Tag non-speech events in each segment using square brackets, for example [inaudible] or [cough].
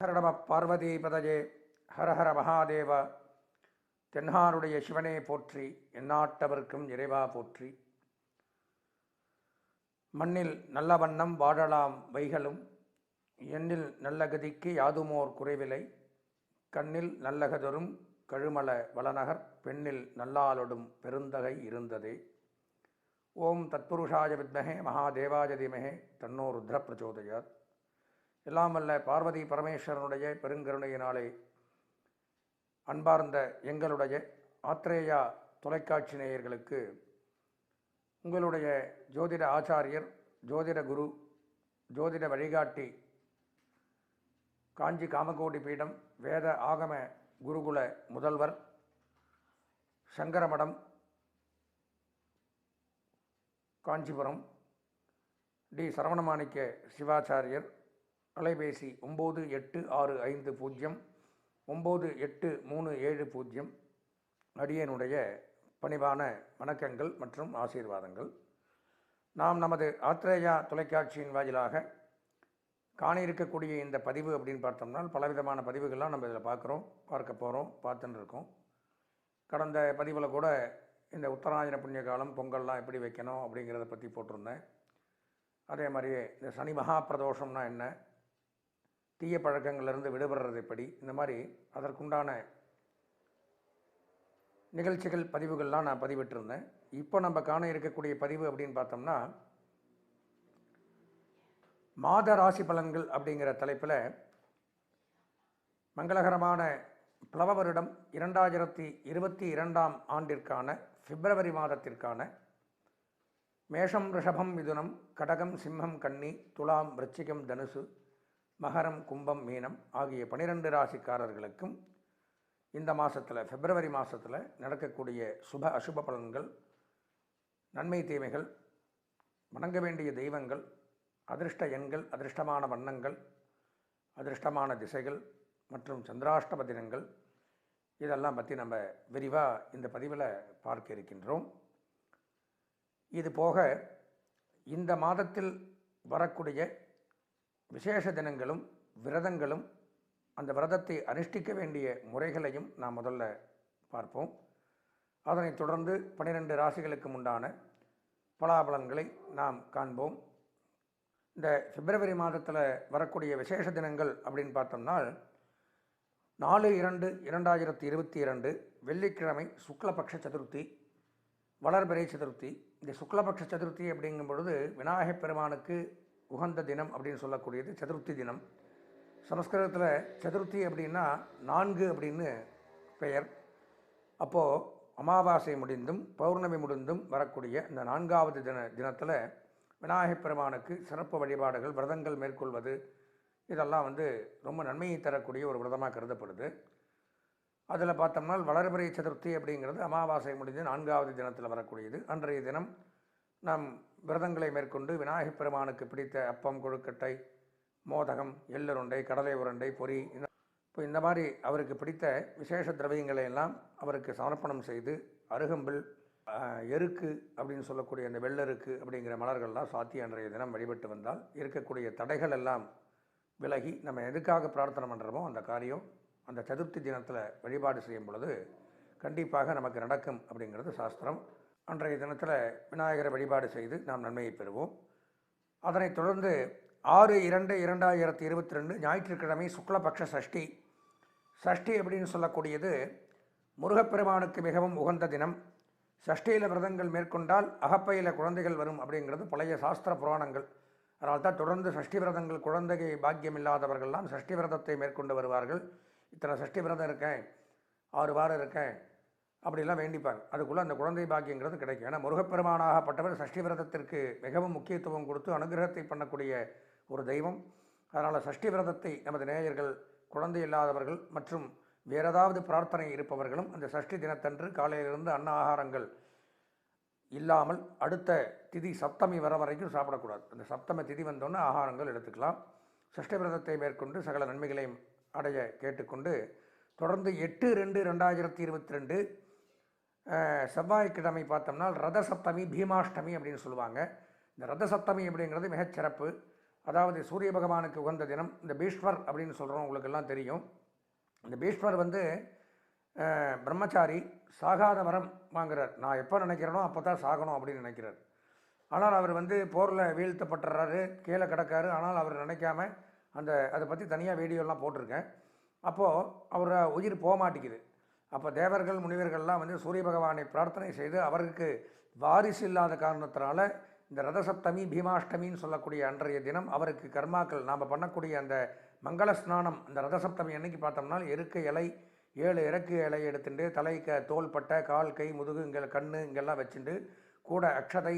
ஹர நம ஹர ஹர ஹரஹர மகாதேவ. தென்னாருடைய சிவனே போற்றி எந்நாட்டவர்க்கும் இறைவா போற்றி. மண்ணில் நல்ல வண்ணம் வாழலாம் வைகளும் எண்ணில் நல்ல கதிக்கு யாதுமோர் குறைவிலை கண்ணில் நல்லகதொரும் கழுமல வளநகர் பெண்ணில் நல்லாலொடும் பெருந்தகை இருந்ததே. ஓம் தத்புருஷாய வித்மகே மகாதேவாய தீமகே தன்னோ ருத்ர பிரச்சோதயாத். எல்லாம் அல்ல பார்வதி பரமேஸ்வரனுடைய பெருங்கருணையினாலே அன்பார்ந்த எங்களுடைய ஆத்ரேயா தொலைக்காட்சி நேயர்களுக்கு உங்களுடைய ஜோதிட ஆச்சாரியர் ஜோதிட குரு ஜோதிட வழிகாட்டி காஞ்சி காமகோடி பீடம் வேத ஆகம குருகுல முதல்வர் சங்கரமடம் காஞ்சிபுரம் டி சரவணமாணிக்க சிவாச்சாரியர் அலைபேசி ஒம்பது எட்டு ஆறு ஐந்து பூஜ்ஜியம் ஒம்பது எட்டு மூணு ஏழு பூஜ்ஜியம் அடியனுடைய பணிவான வணக்கங்கள் மற்றும் ஆசீர்வாதங்கள். நாம் நமது ஆத்ரேயா தொலைக்காட்சியின் வாயிலாக காண இருக்கக்கூடிய இந்த பதிவு அப்படின்னு பார்த்தோம்னா பலவிதமான பதிவுகள்லாம் நம்ம இதில் பார்க்குறோம் பார்க்க போகிறோம் பார்த்துன்னு இருக்கோம். கடந்த பதிவில் கூட இந்த உத்தராயண புண்ணிய காலம் பொங்கல்லாம் எப்படி வைக்கணும் அப்படிங்கிறத பற்றி போட்டிருந்தேன். அதே மாதிரியே இந்த சனி மகா பிரதோஷம்னா என்ன தீய பழக்கங்கள்லேருந்து விடுபடுறது எப்படி? இந்த மாதிரி அதற்குண்டான நிகழ்ச்சிகள் பதிவுகள்லாம் நான் பதிவிட்டிருந்தேன். இப்போ நம்ம காண இருக்கக்கூடிய பதிவு அப்படின்னு பார்த்தோம்னா மாத ராசி பலன்கள் அப்படிங்கிற தலைப்பில் மங்களகரமான பிளவ வருடம் இரண்டாயிரத்தி இருபத்தி இரண்டாம் ஆண்டிற்கான பிப்ரவரி மாதத்திற்கான மேஷம் ரிஷபம் மிதுனம் கடகம் சிம்மம் கன்னி துலாம் விருச்சிகம் தனுசு மகரம் கும்பம் மீனம் ஆகிய பனிரெண்டு ராசிக்காரர்களுக்கும் இந்த மாதத்தில் பிப்ரவரி மாதத்தில் நடக்கக்கூடிய சுப அசுப பலன்கள் நன்மை தீமைகள் வணங்க வேண்டிய தெய்வங்கள் அதிர்ஷ்ட எண்கள் அதிர்ஷ்டமான வண்ணங்கள் அதிர்ஷ்டமான திசைகள் மற்றும் சந்திராஷ்டம தினங்கள் இதெல்லாம் பற்றி நம்ம விரிவாக இந்த பதிவில் பார்க்க இருக்கின்றோம். இது போக இந்த மாதத்தில் வரக்கூடிய விசேஷ தினங்களும் விரதங்களும் அந்த விரதத்தை அனுஷ்டிக்க வேண்டிய முறைகளையும் நாம் முதல்ல பார்ப்போம். அதனைத் தொடர்ந்து பனிரெண்டு ராசிகளுக்கு உண்டான பலாபலன்களை நாம் காண்போம். இந்த பிப்ரவரி மாதத்தில் வரக்கூடிய விசேஷ தினங்கள் அப்படின்னு பார்த்தோம்னா நாலு இரண்டு இரண்டாயிரத்தி இருபத்தி இரண்டு வெள்ளிக்கிழமை சுக்லபக்ஷ சதுர்த்தி வளர்பிறை சதுர்த்தி. இந்த சுக்லபக்ஷ சதுர்த்தி அப்படிங்கும் பொழுது விநாயகப் பெருமானுக்கு உகந்த தினம் அப்படின்னு சொல்லக்கூடியது சதுர்த்தி தினம். சமஸ்கிருதத்தில் சதுர்த்தி அப்படின்னா நான்கு அப்படின்னு பெயர். அப்போது அமாவாசை முடிந்தும் பௌர்ணமி முடிந்தும் வரக்கூடிய இந்த நான்காவது தின தினத்தில் விநாயகப் பெருமானுக்கு சிறப்பு வழிபாடுகள் விரதங்கள் மேற்கொள்வது இதெல்லாம் வந்து ரொம்ப நன்மையை தரக்கூடிய ஒரு விரதமாக கருதப்படுது. அதில் பார்த்தோம்னா வளர்பிறை சதுர்த்தி அப்படிங்கிறது அமாவாசை முடிந்து நான்காவது தினத்தில் வரக்கூடியது. அன்றைய தினம் நாம் விரதங்களை மேற்கொண்டு விநாயகப் பெருமானுக்கு பிடித்த அப்பம் கொழுக்கட்டை மோதகம் எள்ளுருண்டை கடலை உருண்டை பொறி இப்போ இந்த மாதிரி அவருக்கு பிடித்த விசேஷ திரவியங்களை எல்லாம் அவருக்கு சமர்ப்பணம் செய்து அருகம்பில் எருக்கு அப்படின்னு சொல்லக்கூடிய அந்த வெள்ளருக்கு அப்படிங்கிற மலர்கள்லாம் சாத்தி அன்றைய தினம் வழிபட்டு வந்தால் இருக்கக்கூடிய தடைகள் எல்லாம் விலகி நம்ம எதுக்காக பிரார்த்தனை பண்ணுறோமோ அந்த காரியம் அந்த சதுர்த்தி தினத்தில் வழிபாடு செய்யும் பொழுது கண்டிப்பாக நமக்கு நடக்கும் அப்படிங்கிறது சாஸ்திரம். அன்றைய தினத்தில் விநாயகரை வழிபாடு செய்து நாம் நன்மையை பெறுவோம். அதனைத் தொடர்ந்து ஆறு இரண்டு இரண்டாயிரத்தி இருபத்தி ரெண்டு ஞாயிற்றுக்கிழமை சுக்லபக்ஷ சஷ்டி. சஷ்டி அப்படின்னு சொல்லக்கூடியது முருகப்பெருமானுக்கு மிகவும் உகந்த தினம். சஷ்டியில் விரதங்கள் மேற்கொண்டால் அகப்பையில் குழந்தைகள் வரும் அப்படிங்கிறது பழைய சாஸ்திர புராணங்கள். அதனால் தான் தொடர்ந்து சஷ்டி விரதங்கள் குழந்தை பாக்கியம் இல்லாதவர்கள்லாம் சஷ்டி விரதத்தை மேற்கொண்டு வருவார்கள். இத்தனை சஷ்டி விரதம் இருக்கேன் ஆறு வாரம் இருக்கேன் அப்படிலாம் வேண்டிப்பாங்க. அதுக்குள்ளே அந்த குழந்தை பாக்கியங்கிறது கிடைக்கும். ஏன்னா முருகப்பெருமானாகப்பட்டவர் சஷ்டி விரதத்திற்கு மிகவும் முக்கியத்துவம் கொடுத்து அனுகிரகத்தை பண்ணக்கூடிய ஒரு தெய்வம். அதனால் சஷ்டி விரதத்தை நமது நேயர்கள் குழந்தை இல்லாதவர்கள் மற்றும் வேறு ஏதாவது பிரார்த்தனை இருப்பவர்களும் அந்த சஷ்டி தினத்தன்று காலையிலிருந்து அன்ன ஆகாரங்கள் இல்லாமல் அடுத்த திதி சப்தமி வர வரைக்கும் சாப்பிடக்கூடாது. அந்த சப்தம திதி வந்தோன்னே ஆகாரங்கள் எடுத்துக்கலாம். சஷ்டி விரதத்தை மேற்கொண்டு சகல நன்மைகளையும் அடைய கேட்டுக்கொண்டு தொடர்ந்து எட்டு ரெண்டு ரெண்டாயிரத்தி இருபத்தி ரெண்டு செவ்வாய்க்கிழமை பார்த்தோம்னா ரத சப்தமி பீமாஷ்டமி அப்படின்னு சொல்லுவாங்க. இந்த ரத சப்தமி அப்படிங்கிறது மிகச்சிறப்பு அதாவது சூரிய பகவானுக்கு உகந்த தினம். இந்த பீஷ்வர் அப்படின்னு சொல்கிறோம் உங்களுக்கு எல்லாம் தெரியும். இந்த பீஷ்வர் வந்து பிரம்மச்சாரி சாகாத வரம் வாங்குறார். நான் எப்போ நினைக்கிறேனோ அப்போ தான் சாகணும் அப்படின்னு நினைக்கிறார். ஆனால் அவர் வந்து போரில் வீழ்த்தப்பட்டுறாரு கீழே கிடக்காரு. ஆனால் அவர் நினைக்காம அந்த அதை பற்றி தனியாக வீடியோலாம் போட்டிருக்கேன். அப்போது அவர் உயிர் போக மாட்டேங்குது அப்போ தேவர்கள் முனிவர்கள்லாம் வந்து சூரிய பகவானை பிரார்த்தனை செய்து அவருக்கு வாரிசு இல்லாத காரணத்தினால இந்த ரதசப்தமி பீமாஷ்டமின்னு சொல்லக்கூடிய அன்றைய தினம் அவருக்கு கர்மாக்கள் நாம் பண்ணக்கூடிய அந்த மங்கள ஸ்நானம் அந்த ரதசப்தமி அன்னைக்கு பார்த்தோம்னா எருக்க இலை ஏழு இறக்கு இலையை எடுத்துட்டு தலைக்க தோள்பட்டை கால் கை முதுகு இங்கே கண்ணு இங்கெல்லாம் வச்சுட்டு கூட அக்ஷதை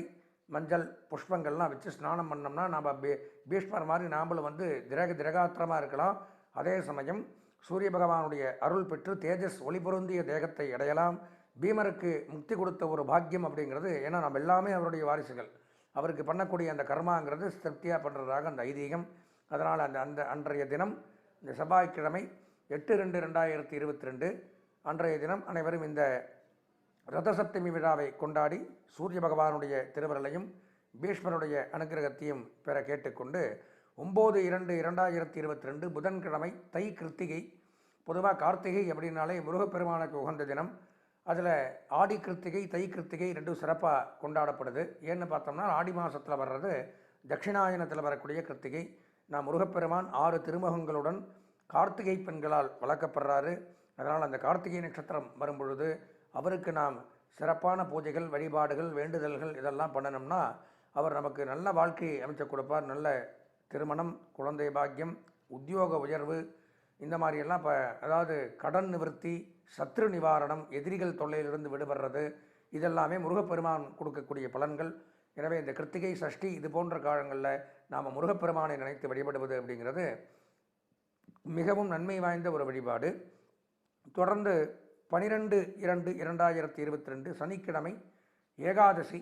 மஞ்சள் புஷ்பங்கள்லாம் வச்சு ஸ்நானம் பண்ணோம்னா நாம் பீ பீஷ்மர் மாதிரி நாமளும் வந்து திரக திரகாத்திரமாக இருக்கலாம். அதே சமயம் சூரிய பகவானுடைய அருள் பெற்று தேஜஸ் ஒளி பொருந்திய தேகத்தை அடையலாம். பீமருக்கு முக்தி கொடுத்த ஒரு பாக்கியம் அப்படிங்கிறது ஏன்னா நம்ம எல்லாமே அவருடைய வாரிசுகள். அவருக்கு பண்ணக்கூடிய அந்த கர்மாங்கிறது திருப்தியாக பண்ணுறதாக அந்த ஐதீகம். அதனால் அந்த அந்த அன்றைய தினம் இந்த செவ்வாய்க்கிழமை எட்டு ரெண்டு ரெண்டாயிரத்தி இருபத்தி ரெண்டு அன்றைய தினம் அனைவரும் இந்த ரதசப்தமி விழாவை கொண்டாடி சூரிய பகவானுடைய திருவரலையும் பீஷ்மருடைய அனுகிரகத்தையும் பெற கேட்டுக்கொண்டு ஒம்பது இரண்டு இரண்டாயிரத்தி இருபத்தி ரெண்டு புதன்கிழமை தை கிருத்திகை. பொதுவாக கார்த்திகை அப்படின்னாலே முருகப்பெருமானுக்கு உகந்த தினம். அதில் ஆடி கிருத்திகை தை கிருத்திகை ரெண்டும் சிறப்பாக கொண்டாடப்படுது. ஏன்னு பார்த்தோம்னா ஆடி மாதத்தில் வர்றது தட்சிணாயனத்தில் வரக்கூடிய கிருத்திகை. நான் முருகப்பெருமான் ஆறு திருமுகங்களுடன் கார்த்திகை பெண்களால் வளர்க்கப்படுறாரு. அதனால் அந்த கார்த்திகை நட்சத்திரம் வரும்பொழுது அவருக்கு நாம் சிறப்பான பூஜைகள் வழிபாடுகள் வேண்டுதல்கள் இதெல்லாம் பண்ணணும்னா அவர் நமக்கு நல்ல வாழ்க்கையை அமைச்சு கொடுப்பார். நல்ல திருமணம் குழந்தை பாக்கியம் உத்தியோக உயர்வு இந்த மாதிரியெல்லாம் இப்போ அதாவது கடன் நிவர்த்தி சத்ரு நிவாரணம் எதிரிகள் தொல்லையிலிருந்து விடுபடுறது இதெல்லாமே முருகப்பெருமான் கொடுக்கக்கூடிய பலன்கள். எனவே இந்த கிருத்திகை சஷ்டி இது போன்ற காலங்களில் நாம் முருகப்பெருமானை நினைத்து வழிபடுவது அப்படிங்கிறது மிகவும் நன்மை வாய்ந்த ஒரு வழிபாடு. தொடர்ந்து பனிரெண்டு இரண்டு இரண்டாயிரத்தி இருபத்தி ரெண்டு சனிக்கிழமை ஏகாதசி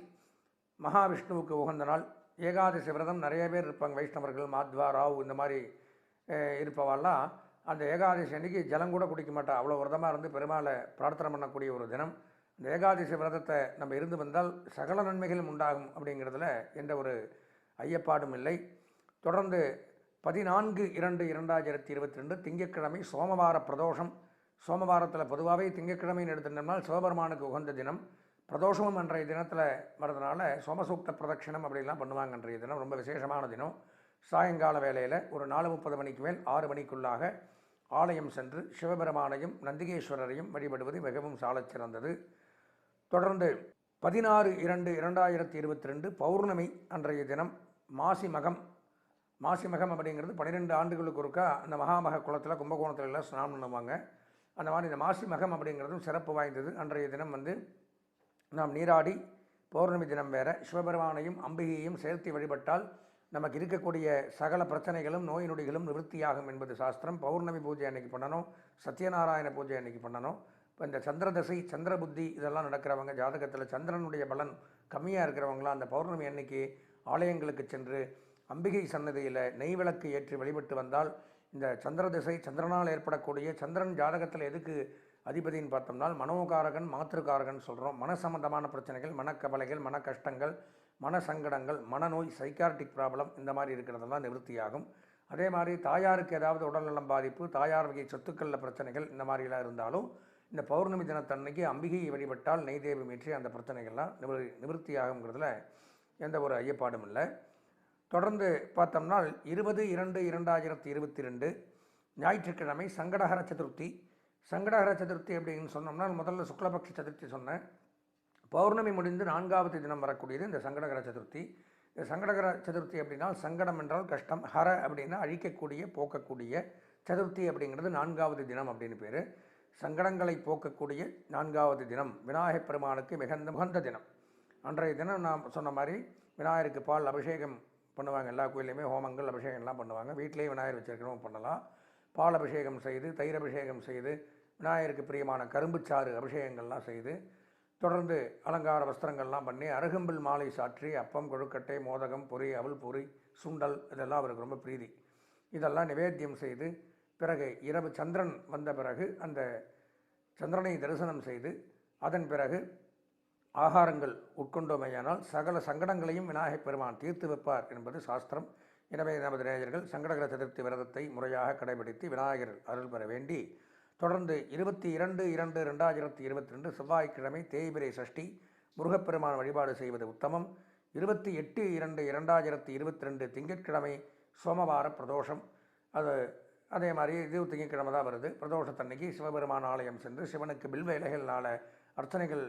மகாவிஷ்ணுவுக்கு உகந்த நாள். ஏகாதசி விரதம் நிறைய பேர் இருப்பாங்க. வைஷ்ணவர்கள் மாத்வா ராவ் இந்த மாதிரி அஹ், அந்த ஏகாதசி அன்னைக்கு ஜலம் கூட குடிக்க மாட்டா. அவ்வளோ விரதமாக இருந்து பெருமாளை பிரார்த்தனை பண்ணக்கூடிய ஒரு தினம். இந்த ஏகாதசி விரதத்தை நம்ம இருந்து வந்தால் சகல நன்மைகளும் உண்டாகும் அப்படிங்கிறதுல எந்த ஒரு ஐயப்பாடும் இல்லை. தொடர்ந்து பதினான்கு இரண்டு இரண்டாயிரத்தி இருபத்தி ரெண்டு திங்கட்கிழமை சோமவார பிரதோஷம். சோமவாரத்தில் பொதுவாகவே திங்கட்கிழமைன்னு எடுத்துட்டோம்னால் சிவபெருமானுக்கு உகந்த தினம். பிரதோஷமும் அன்றைய தினத்தில் வரதுனால சோமசூக்த பிரதட்சிணம் அப்படிலாம் பண்ணுவாங்க அன்றைய தினம். ரொம்ப விசேஷமான தினம். சாயங்கால வேளையில் ஒரு நாலு முப்பது மணிக்கு மேல் ஆறு மணிக்குள்ளாக ஆலயம் சென்று சிவபெருமானையும் நந்திகேஸ்வரரையும் வழிபடுவது மிகவும் சாலச் சிறந்தது. தொடர்ந்து பதினாறு இரண்டு இரண்டாயிரத்தி இருபத்தி ரெண்டு பௌர்ணமி அன்றைய தினம் மாசி மகம். மாசி மகம் அப்படிங்கிறது பன்னிரெண்டு ஆண்டுகளுக்கு ஒருக்கா அந்த மகாமக குளத்தில் கும்பகோணத்துல எல்லாம் ஸ்நானம் பண்ணுவாங்க. அந்த மாதிரி இந்த மாசி மகம் அப்படிங்கிறதும் சிறப்பு வாய்ந்தது. அன்றைய தினம் வந்து நாம் நீராடி பௌர்ணமி தினம் வேற சிவபெருமானையும் அம்பிகையையும் சேர்த்து வழிபட்டால் நமக்கு இருக்கக்கூடிய சகல பிரச்சனைகளும் நோய் நொடிகளும் நிவர்த்தியாகும் என்பது சாஸ்திரம். பௌர்ணமி பூஜை அன்னைக்கு பண்ணணும் சத்யநாராயண பூஜை அன்னைக்கு பண்ணணும். இப்போ இந்த சந்திர தசை சந்திர புத்தி இதெல்லாம் நடக்கிறவங்க ஜாதகத்தில் சந்திரனுடைய பலன் கம்மியாக இருக்கிறவங்களாம் அந்த பௌர்ணமி அன்னைக்கு ஆலயங்களுக்கு சென்று அம்பிகை சன்னதியில் நெய் விளக்கு ஏற்றி வழிபட்டு வந்தால் இந்த சந்திர திசை சந்திரனால் ஏற்படக்கூடிய சந்திரன் ஜாதகத்தில் எதுக்கு அதிபதின்னு பார்த்தோம்னால் மனோகாரகன் மாத்திருக்காரகன் சொல்கிறோம் மன சம்பந்தமான பிரச்சனைகள் மனக்கவலைகள் மன கஷ்டங்கள் மன சங்கடங்கள் மனநோய் சைக்கார்டிக் ப்ராப்ளம் இந்த மாதிரி இருக்கிறதெல்லாம் நிவர்த்தியாகும். அதே மாதிரி தாயாருக்கு ஏதாவது உடல்நலம் பாதிப்பு தாயார் வகை சொத்துக்களில் பிரச்சனைகள் இந்த மாதிரிலாம் இருந்தாலும் இந்த பௌர்ணமி தினத்தன்னைக்கு அம்பிகையை வழிபட்டால் நெய்தேவம் ஏற்றி அந்த பிரச்சனைகள்லாம் நிவர் நிவர்த்தியாகுங்கிறதுல எந்த ஒரு ஐயப்பாடும் இல்லை. தொடர்ந்து பார்த்தோம்னால் இருபது இரண்டு இரண்டாயிரத்தி இருபத்தி ரெண்டு ஞாயிற்றுக்கிழமை சங்கடகர சதுர்த்தி. சங்கடஹர சதுர்த்தி அப்படின்னு சொன்னோம்னா முதல்ல சுக்லபக்ஷ சதுர்த்தி சொன்னேன். பௌர்ணமி முடிந்து நான்காவது தினம் வரக்கூடியது இந்த சங்கடகர சதுர்த்தி. இந்த சங்கடகர சதுர்த்தி அப்படின்னா சங்கடம் என்றால் கஷ்டம் ஹர அப்படின்னா அழிக்கக்கூடிய போக்கக்கூடிய சதுர்த்தி அப்படிங்கிறது நான்காவது தினம் அப்படின்னு பேர். சங்கடங்களை போக்கக்கூடிய நான்காவது தினம் விநாயகப் பெருமானுக்கு மிகுந்த உகந்த தினம். அன்றைய தினம் நான் சொன்ன மாதிரி விநாயகருக்கு பால் அபிஷேகம் பண்ணுவாங்க. எல்லா கோயிலையுமே ஹோமங்கள் அபிஷேகம்லாம் பண்ணுவாங்க. வீட்டிலேயே விநாயகர் வச்சிருக்கிறவங்க பண்ணலாம். பால் அபிஷேகம் செய்து தயிர் அபிஷேகம் செய்து விநாயகருக்கு பிரியமான கரும்புச்சாறு அபிஷேகங்கள்லாம் செய்து தொடர்ந்து அலங்கார வஸ்திரங்கள்லாம் பண்ணி அருகம்பில் மாலை சாற்றி அப்பம் கொழுக்கட்டை மோதகம் பொறி அவல் பொரி சுண்டல் இதெல்லாம் அவருக்கு ரொம்ப பிரீதி. இதெல்லாம் நிவேத்தியம் செய்து பிறகு இரவு சந்திரன் வந்த பிறகு அந்த சந்திரனை தரிசனம் செய்து அதன் பிறகு ஆகாரங்கள் உட்கொண்டோமையானால் சகல சங்கடங்களையும் விநாயகப் பெருமான் தீர்த்து வைப்பார் என்பது சாஸ்திரம். எனவே நமது நேயர்கள் சங்கடகர சதுர்த்தி விரதத்தை முறையாக கடைபிடித்து விநாயகர் அருள் பெற வேண்டி தொடர்ந்து இருபத்தி இரண்டு இரண்டு ரெண்டாயிரத்தி இருபத்தி ரெண்டு செவ்வாய்க்கிழமை தேய்பிரை சஷ்டி முருகப்பெருமான் வழிபாடு செய்வது உத்தமம். இருபத்தி எட்டு இரண்டு இரண்டாயிரத்தி இருபத்தி ரெண்டு திங்கட்கிழமை சோமவார பிரதோஷம். அது அதே மாதிரி இது திங்கட்கிழமை தான் வருது. பிரதோஷத்தன்னைக்கு சிவபெருமான் ஆலயம் சென்று சிவனுக்கு பில்வ அர்ச்சனைகள்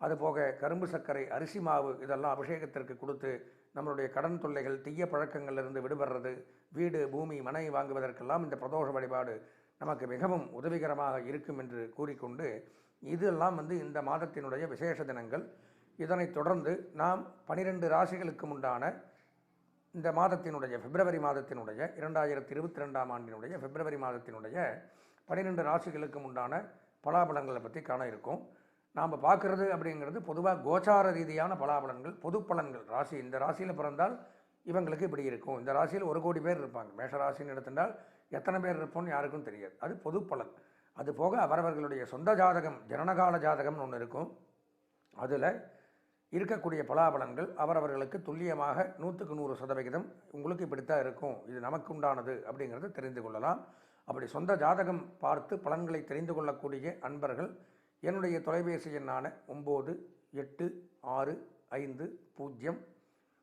அதுபோக கரும்பு சர்க்கரை அரிசி மாவு இதெல்லாம் அபிஷேகத்திற்கு கொடுத்து நம்மளுடைய கடன் தொல்லைகள் தீய பழக்கங்களிலிருந்து விடுபடுறது வீடு பூமி மனை வாங்குவதற்கெல்லாம் இந்த பிரதோஷ வழிபாடு நமக்கு மிகவும் உதவிகரமாக இருக்கும் என்று கூறிக்கொண்டு இதெல்லாம் வந்து இந்த மாதத்தினுடைய விசேஷ தினங்கள். இதனைத் தொடர்ந்து நாம் பனிரெண்டு ராசிகளுக்கு உண்டான இந்த மாதத்தினுடைய பிப்ரவரி மாதத்தினுடைய இரண்டாயிரத்தி இருபத்தி ரெண்டாம் ஆண்டினுடைய பிப்ரவரி மாதத்தினுடைய பனிரெண்டு ராசிகளுக்கு உண்டான பலாபலங்களை பற்றி காண இருக்கோம். நாம் பார்க்குறது அப்படிங்கிறது பொதுவாக கோச்சார ரீதியான பலாபலன்கள் பொது பலன்கள். ராசி இந்த ராசியில் பிறந்தால் இவங்களுக்கு இப்படி இருக்கும். இந்த ராசியில் ஒரு கோடி பேர் இருப்பாங்க. மேஷ ராசின்னு எடுத்துட்டால் எத்தனை பேர் இருப்போம்னு யாருக்கும் தெரியாது. அது பொது பலன். அது போக அவரவர்களுடைய சொந்த ஜாதகம் ஜனனகால ஜாதகம்னு ஒன்று இருக்கும். அதில் இருக்கக்கூடிய பலாபலன்கள் அவரவர்களுக்கு துல்லியமாக நூற்றுக்கு நூறு சதவிகிதம் உங்களுக்கு இப்படித்தான் இருக்கும். இது நமக்கு உண்டானது அப்படிங்கிறத தெரிந்து கொள்ளலாம். அப்படி சொந்த ஜாதகம் பார்த்து பலன்களை தெரிந்து கொள்ளக்கூடிய அன்பர்கள் என்னுடைய தொலைபேசி எண்ணான ஒம்பது எட்டு ஆறு ஐந்து பூஜ்ஜியம்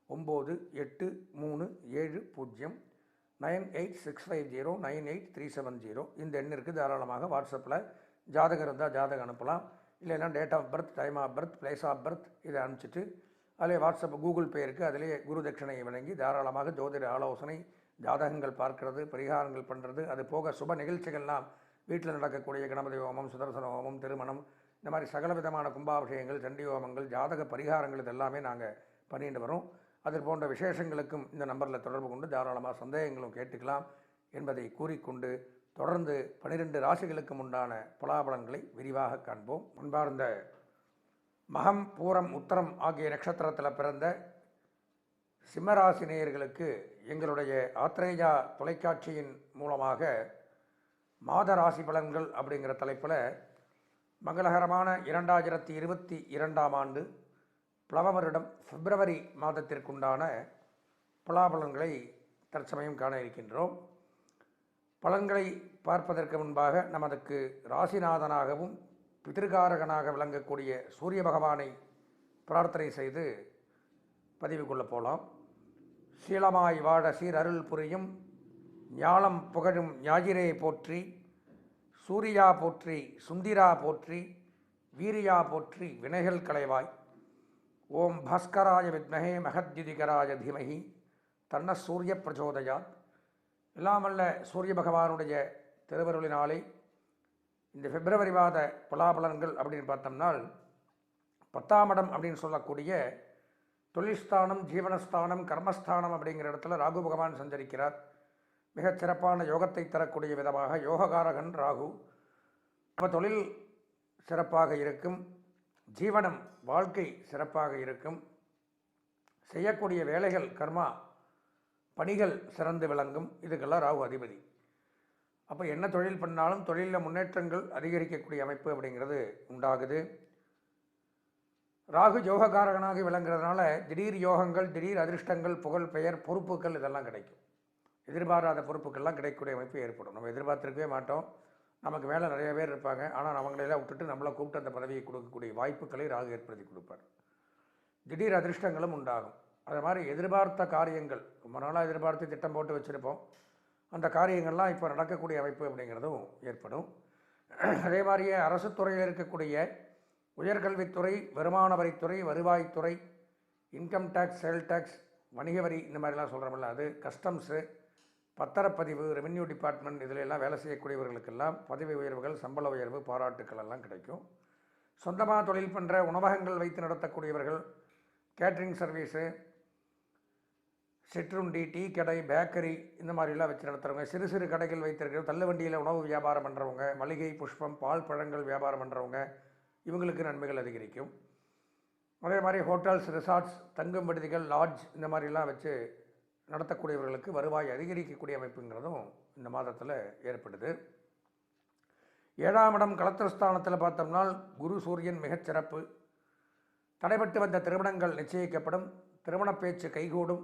ஒம்பது எட்டு மூணு ஏழு பூஜ்ஜியம் nine eight six five zero nine eight three seven zero. இந்த எண்ணிற்கு தாராளமாக வாட்ஸ்அப்பில். ஜாதகம் இருந்தால் ஜாதகம் அனுப்பலாம். இல்லைன்னா date of birth time of birth place of birth இதை அனுப்பிச்சிட்டு அதிலே வாட்ஸ்அப் கூகுள் பே இருக்குது அதிலே குரு தட்சிணையை வழங்கி தாராளமாக ஜோதிட ஆலோசனை ஜாதகங்கள் பார்க்கறது பரிகாரங்கள் பண்ணுறது அது போக சுப நிகழ்ச்சிகள்லாம் வீட்டில் நடக்கக்கூடிய கணபதி ஹோமம் சுதர்சன ஹோமம் திருமணம் இந்த மாதிரி சகல விதமான கும்பாபிஷேகங்கள் சண்டி ஹோமங்கள் ஜாதக பரிகாரங்கள் இதெல்லாமே நாங்கள் பண்ணிட்டு வரோம். அது போன்ற விசேஷங்களுக்கும் இந்த நம்பரில் தொடர்பு கொண்டு தாராளமாக சந்தேகங்களும் கேட்டுக்கலாம் என்பதை கூறிக்கொண்டு தொடர்ந்து பனிரெண்டு ராசிகளுக்கும் உண்டான பலாபலன்களை விரிவாக காண்போம். முன்பார்ந்த மகம் பூரம் உத்தரம் ஆகிய நட்சத்திரத்தில் பிறந்த சிம்மராசினியர்களுக்கு எங்களுடைய ஆத்ரேயா தொலைக்காட்சியின் மூலமாக மாத ராசி பலன்கள் அப்படிங்கிற தலைப்பில் மங்களகரமான இரண்டாயிரத்தி இருபத்தி இரண்டாம் ஆண்டு பிளவ வருடம் பிப்ரவரி மாதத்திற்குண்டான பலாபலன்களை தற்சமயம் காண இருக்கின்றோம். பலன்களை பார்ப்பதற்கு முன்பாக நமதுக்கு ராசிநாதனாகவும் பிதிர்காரகனாக விளங்கக்கூடிய சூரிய பகவானை பிரார்த்தனை செய்து பதிவு கொள்ள போகலாம் சீலமாய் வாழ சீர் அருள் புரியும் ஞாலம் புகழும் ஞாயிறே போற்றி சூரியா போற்றி சுந்திரா போற்றி வீரியா போற்றி வினைகள் களைவாய் ஓம் பாஸ்கராய வித்மகே மகத்யுதிகராய தீமகி தன்ன சூரிய பிரச்சோதயாத். இல்லாமல்ல சூரிய பகவானுடைய திருவருளினாலே இந்த பிப்ரவரி மாத பலாபலன்கள் அப்படின்னு பார்த்தோம்னால் பத்தாம் இடம் அப்படின்னு சொல்லக்கூடிய தொழில்ஸ்தானம் ஜீவனஸ்தானம் கர்மஸ்தானம் அப்படிங்கிற இடத்துல ராகு பகவான் சஞ்சரிக்கிறார். மிகச் சிறப்பான யோகத்தை தரக்கூடிய விதமாக யோககாரகன் ராகு. அப்போ தொழில் சிறப்பாக இருக்கும். ஜீவனம் வாழ்க்கை சிறப்பாக இருக்கும். செய்யக்கூடிய வேலைகள் கர்மா பணிகள் சிறந்து விளங்கும். இதுக்கெல்லாம் ராகு அதிபதி. அப்போ என்ன தொழில் பண்ணாலும் தொழிலில் முன்னேற்றங்கள் அதிகரிக்கக்கூடிய அமைப்பு அப்படிங்கிறது உண்டாகுது. ராகு யோகக்காரகனாக விளங்குறதுனால திடீர் யோகங்கள் திடீர் அதிர்ஷ்டங்கள் புகழ் பெயர் பொறுப்புகள் இதெல்லாம் கிடைக்கும். எதிர்பாராத பொறுப்புகள்லாம் கிடைக்கக்கூடிய அமைப்பு ஏற்படும். நம்ம எதிர்பார்த்துருக்கவே மாட்டோம். நமக்கு வேலை நிறைய பேர் இருப்பாங்க. ஆனால் அவங்களெல்லாம் விட்டுட்டு நம்மளை கூப்பிட்டு அந்த பதவியை கொடுக்கக்கூடிய வாய்ப்புகளை ராகு ஏற்படுத்தி கொடுப்பார். திடீர் அதிர்ஷ்டங்களும் உண்டாகும். அது மாதிரி எதிர்பார்த்த காரியங்கள் ரொம்ப நாளாக எதிர்பார்த்து திட்டம் போட்டு வச்சுருப்போம். அந்த காரியங்கள்லாம் இப்போ நடக்கக்கூடிய அமைப்பு அப்படிங்கிறதும் ஏற்படும். அதே மாதிரியே அரசு துறையில் இருக்கக்கூடிய உயர்கல்வித்துறை வருமான வரித்துறை வருவாய்த்துறை இன்கம் டேக்ஸ் சேல் டேக்ஸ் வணிக வரி இந்த மாதிரிலாம் சொல்கிறோம்ல அது கஸ்டம்ஸு பத்திரப்பதிவு ரெவென்யூ டிபார்ட்மெண்ட் இதில் எல்லாம் வேலை செய்யக்கூடியவர்களுக்கெல்லாம் பதவி உயர்வுகள் சம்பள உயர்வு பாராட்டுக்கள் எல்லாம் கிடைக்கும். சொந்தமாக தொழில் பண்ணுற உணவகங்கள் வைத்து நடத்தக்கூடியவர்கள் கேட்ரிங் சர்வீஸு சிற்றுண்டி டீ கடை பேக்கரி இந்த மாதிரிலாம் வச்சு நடத்துகிறவங்க சிறு சிறு கடைகள் வைத்திருக்கிற தள்ளுவண்டியில் உணவு வியாபாரம் பண்ணுறவங்க மளிகை புஷ்பம் பால் பழங்கள் வியாபாரம் பண்ணுறவங்க இவங்களுக்கு நன்மைகள் அதிகரிக்கும். அதே மாதிரி ஹோட்டல்ஸ் ரிசார்ட்ஸ் தங்கும் விடுதிகள் லாட்ஜ் இந்த மாதிரிலாம் வச்சு நடத்தக்கூடியவர்களுக்கு வருவாய் அதிகரிக்கக்கூடிய அமைப்புங்கிறதும் இந்த மாதத்தில் ஏற்படுது. ஏழாம் இடம் கலத்திரஸ்தானத்தில் பார்த்தோம்னால் குரு சூரியன் மிகச்சிறப்பு தடைபட்டு வந்த திருமணங்கள் நிச்சயிக்கப்படும். திருமண பேச்சு கைகூடும்.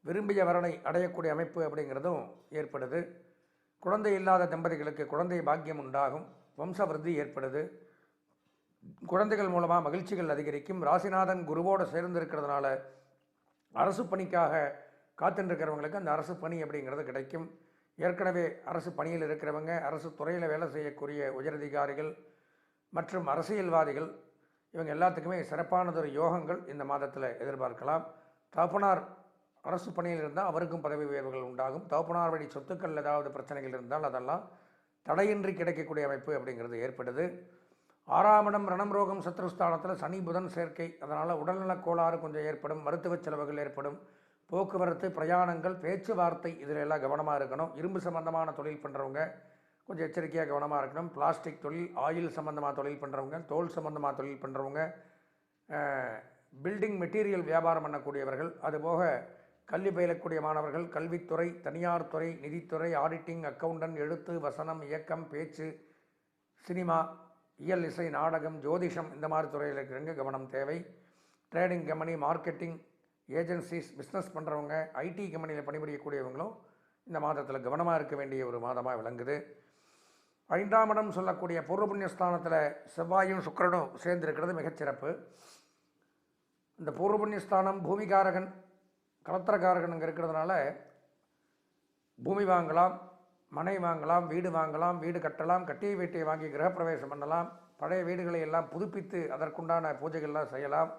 விரும்பிய வரனை அடையக்கூடிய அமைப்பு அப்படிங்கிறதும் ஏற்படுது. குழந்தை இல்லாத தம்பதிகளுக்கு குழந்தை பாக்கியம் உண்டாகும். வம்ச விருத்தி ஏற்படுது. குழந்தைகள் மூலமாக மகிழ்ச்சிகள் அதிகரிக்கும். ராசிநாதன் குருவோடு சேர்ந்து இருக்கிறதுனால அரசு பணிக்காக காத்துருக்கிறவங்களுக்கு அந்த அரசு பணி அப்படிங்கிறது கிடைக்கும். ஏற்கனவே அரசு பணியில் இருக்கிறவங்க அரசு துறையில் வேலை செய்யக்கூடிய உயரதிகாரிகள் மற்றும் அரசியல்வாதிகள் இவங்க எல்லாத்துக்குமே சிறப்பானதொரு யோகங்கள் இந்த மாதத்தில் எதிர்பார்க்கலாம். தகப்பனார் அரசு பணியில் இருந்தால் அவருக்கும் பதவி உயர்வுகள் உண்டாகும். தகப்பனார் வழி சொத்துக்கள் ஏதாவது பிரச்சனைகள் இருந்தால் அதெல்லாம் தடையின்றி கிடைக்கக்கூடிய அமைப்பு அப்படிங்கிறது ஏற்படுது. ஆறாம் இடம் ரணம் ரோகம் சத்ருஸ்தானத்தில் சனி புதன் சேர்க்கை. அதனால் உடல்நலக் கோளாறு கொஞ்சம் ஏற்படும் மருத்துவ செலவுகள் ஏற்படும். போக்குவரத்து பிரயாணங்கள் பேச்சுவார்த்தை இதில் எல்லாம் கவனமாக இருக்கணும். இரும்பு சம்பந்தமான தொழில் பண்ணுறவங்க கொஞ்சம் எச்சரிக்கையாக கவனமாக இருக்கணும். பிளாஸ்டிக் தொழில் ஆயில் சம்மந்தமாக தொழில் பண்ணுறவங்க தோல் சம்மந்தமாக தொழில் பண்ணுறவங்க பில்டிங் மெட்டீரியல் வியாபாரம் பண்ணக்கூடியவர்கள் அதுபோக கல்வி பயிலக்கூடிய மாணவர்கள் கல்வித்துறை தனியார் துறை நிதித்துறை ஆடிட்டிங் அக்கவுண்டன்ட் எழுத்து வசனம் இயக்கம் பேச்சு சினிமா இயல் இசை நாடகம் ஜோதிஷம் இந்த மாதிரி துறையில் இருக்கிறவங்க கவனம் தேவை. Trading company marketing agencies business பண்ணுறவங்க ஐடி கம்பெனியில் பணிபுரியக்கூடியவங்களும் இந்த மாதத்தில் கவனமாக இருக்க வேண்டிய ஒரு மாதமாக விளங்குது. ஐந்தாம் இடம் சொல்லக்கூடிய பூர்வ புண்ணியஸ்தானத்தில் செவ்வாயும் சுக்கரனும் சேர்ந்திருக்கிறது மிகச்சிறப்பு. இந்த பூர்வ புண்ணியஸ்தானம் பூமிகாரகன் கலத்திரக்காரகன் அங்கே இருக்கிறதுனால பூமி வாங்கலாம் மனை வாங்கலாம் வீடு வாங்கலாம் வீடு கட்டலாம் கட்டிய வீட்டை வாங்கி கிரகப்பிரவேசம் பண்ணலாம் பழைய வீடுகளை எல்லாம் புதுப்பித்து அதற்குண்டான பூஜைகள்லாம் செய்யலாம்.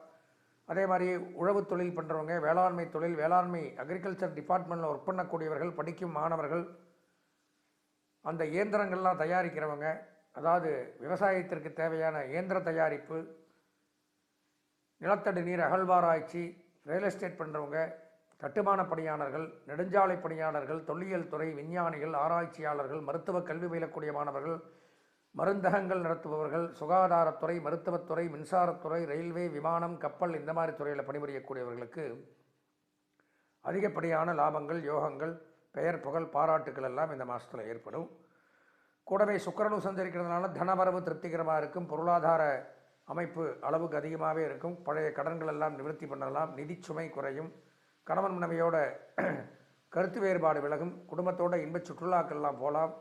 அதே மாதிரி உழவு தொழில் பண்ணுறவங்க வேளாண்மை தொழில் வேளாண்மை அக்ரிகல்ச்சர் டிபார்ட்மெண்ட்டில் ஒர்க் பண்ணக்கூடியவர்கள் படிக்கும் மாணவர்கள் அந்த இயந்திரங்கள்லாம் தயாரிக்கிறவங்க அதாவது விவசாயத்திற்கு தேவையான இயந்திர தயாரிப்பு நிலத்தடி நீர் அகழ்வாராய்ச்சி ரியல் எஸ்டேட் பண்ணுறவங்க கட்டுமான பணியாளர்கள் நெடுஞ்சாலை பணியாளர்கள் தொல்லியல் துறை விஞ்ஞானிகள் ஆராய்ச்சியாளர்கள் மருத்துவ கல்வி பயிலக்கூடிய மாணவர்கள் மருந்தகங்கள் நடத்துபவர்கள் சுகாதாரத்துறை மருத்துவத்துறை மின்சாரத்துறை ரயில்வே விமானம் கப்பல் இந்த மாதிரி துறையில் பணிபுரியக்கூடியவர்களுக்கு அதிகப்படியான லாபங்கள் யோகங்கள் பெயர் புகழ் பாராட்டுகள் எல்லாம் இந்த மாதத்தில் ஏற்படும். கூடவே சுக்கிரனும் சஞ்சரிக்கிறதுனால தனவரவு திருப்திகரமாக இருக்கும். பொருளாதார அமைப்பு அளவுக்கு அதிகமாகவே இருக்கும். பழைய கடன்கள் எல்லாம் நிவர்த்தி பண்ணலாம். நிதிச்சுமை குறையும். கணவன் மனைவியோட கருத்து வேறுபாடு விலகும். குடும்பத்தோட இன்பச் சுற்றுலாக்கள்லாம் போகலாம்.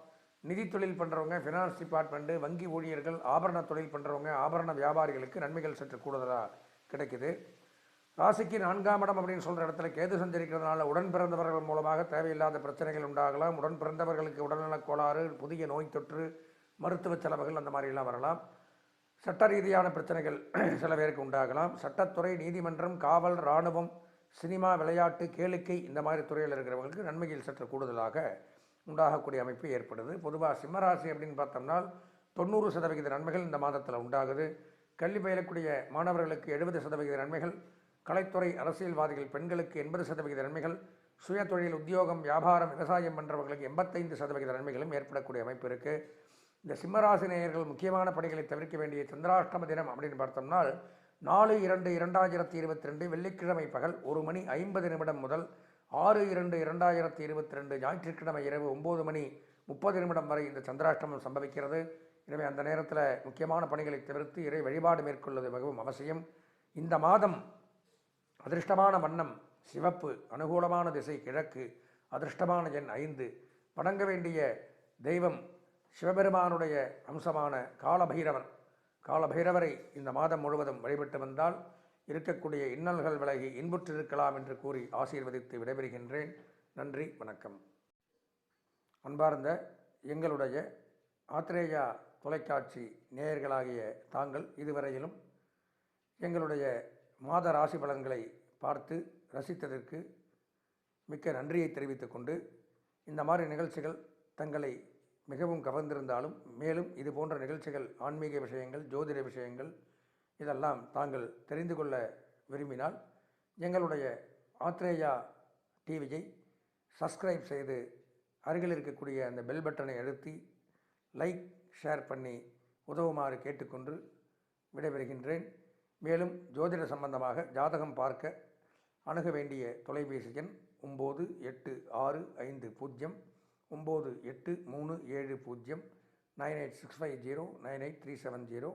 நிதி தொழில் பண்ணுறவங்க ஃபினான்ஸ் டிபார்ட்மெண்ட்டு வங்கி ஊழியர்கள் ஆபரண தொழில் பண்ணுறவங்க ஆபரண வியாபாரிகளுக்கு நன்மைகள் சற்று கூடுதலாக கிடைக்குது. ராசிக்கு நான்காம் இடம் அப்படின்னு சொல்கிற இடத்துல கேது சஞ்சரிக்கிறதுனால உடன் பிறந்தவர்கள் மூலமாக தேவையில்லாத பிரச்சனைகள் உண்டாகலாம். உடன் பிறந்தவர்களுக்கு உடல்நலக் கோளாறு புதிய நோய் தொற்று மருத்துவ செலவுகள் அந்த மாதிரிலாம் வரலாம். சட்ட ரீதியான பிரச்சனைகள் [clears throat] சில பேருக்கு உண்டாகலாம். சட்டத்துறை நீதிமன்றம் காவல் இராணுவம் சினிமா விளையாட்டு கேளிக்கை இந்த மாதிரி துறையில் இருக்கிறவங்களுக்கு நன்மைகள் சற்று கூடுதலாக உண்டாகக்கூடிய அமைப்பு ஏற்படுது. பொதுவாக சிம்மராசி அப்படின்னு பார்த்தோம்னா தொண்ணூறு சதவிகித நன்மைகள் இந்த மாதத்தில் உண்டாகுது. கல்வி பயிலக்கூடிய மாணவர்களுக்கு எழுபது சதவிகித நன்மைகள். கலைத்துறை அரசியல்வாதிகள் பெண்களுக்கு எண்பது சதவிகித நன்மைகள். சுய தொழில் உத்தியோகம் வியாபாரம் விவசாயம் பண்ணுறவங்களுக்கு எண்பத்தைந்து சதவிகித நன்மைகளும் ஏற்படக்கூடிய அமைப்பு இருக்குது இந்த சிம்மராசி நேயர்கள் முக்கியமான பணிகளை தவிர்க்க வேண்டிய சந்திராஷ்டம தினம் அப்படின்னு பார்த்தோம்னால் நாலு இரண்டு இரண்டாயிரத்தி இருபத்தி ரெண்டு வெள்ளிக்கிழமை பகல் ஒரு மணி ஐம்பது நிமிடம் முதல் ஆறு இரண்டு இரண்டாயிரத்தி இருபத்தி ரெண்டு ஞாயிற்றுக்கிழமை இரவு ஒம்பது மணி முப்பது நிமிடம் வரை இந்த சந்திராஷ்டமம் சம்பவிக்கிறது. எனவே அந்த நேரத்தில் முக்கியமான பணிகளை தவிர்த்து இறை வழிபாடு மேற்கொள்வது மிகவும் அவசியம். இந்த மாதம் அதிர்ஷ்டமான வண்ணம் சிவப்பு அனுகூலமான திசை கிழக்கு அதிர்ஷ்டமான எண் ஐந்து. வணங்க வேண்டிய தெய்வம் சிவபெருமானுடைய அம்சமான காலபைரவர். காலபைரவரை இந்த மாதம் முழுவதும் வழிபட்டு வந்தால் இருக்கக்கூடிய இன்னல்கள் விலகி இன்புற்றிருக்கலாம் என்று கூறி ஆசீர்வதித்து விடைபெறுகின்றேன். நன்றி வணக்கம். அன்பார்ந்த எங்களுடைய ஆத்திரேயா தொலைக்காட்சி நேயர்களாகிய தாங்கள் இதுவரையிலும் எங்களுடைய மாத ராசி பலன்களை பார்த்து ரசித்ததற்கு மிக்க நன்றியை தெரிவித்து கொண்டு இந்த மாதிரி நிகழ்ச்சிகள் தங்களை மிகவும் கவர்ந்திருந்தாலும் மேலும் இது போன்ற நிகழ்ச்சிகள் ஆன்மீக விஷயங்கள் ஜோதிட விஷயங்கள் இதெல்லாம் தாங்கள் தெரிந்து கொள்ள விரும்பினால் எங்களுடைய ஆத்ரேயா டிவியை சப்ஸ்கிரைப் செய்து அருகில் இருக்கக்கூடிய அந்த பெல் பட்டனை அழுத்தி லைக் ஷேர் பண்ணி உதவுமாறு கேட்டுக்கொண்டு விடைபெறுகின்றேன். மேலும் ஜோதிட சம்பந்தமாக ஜாதகம் பார்க்க அணுக வேண்டிய தொலைபேசி எண் ஒம்பது எட்டு ஆறு ஐந்து பூஜ்ஜியம் ஒம்பது எட்டு மூணு ஏழு பூஜ்ஜியம் nine eight six five zero nine eight three seven zero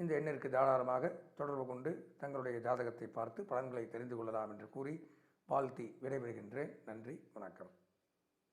இந்த எண்ணிற்கு தாராளமாக தொடர்பு கொண்டு தங்களுடைய ஜாதகத்தை பார்த்து பலன்களை தெரிந்து கொள்ளலாம் என்று கூறி வாழ்த்தி விடைபெறுகின்றேன். நன்றி வணக்கம்.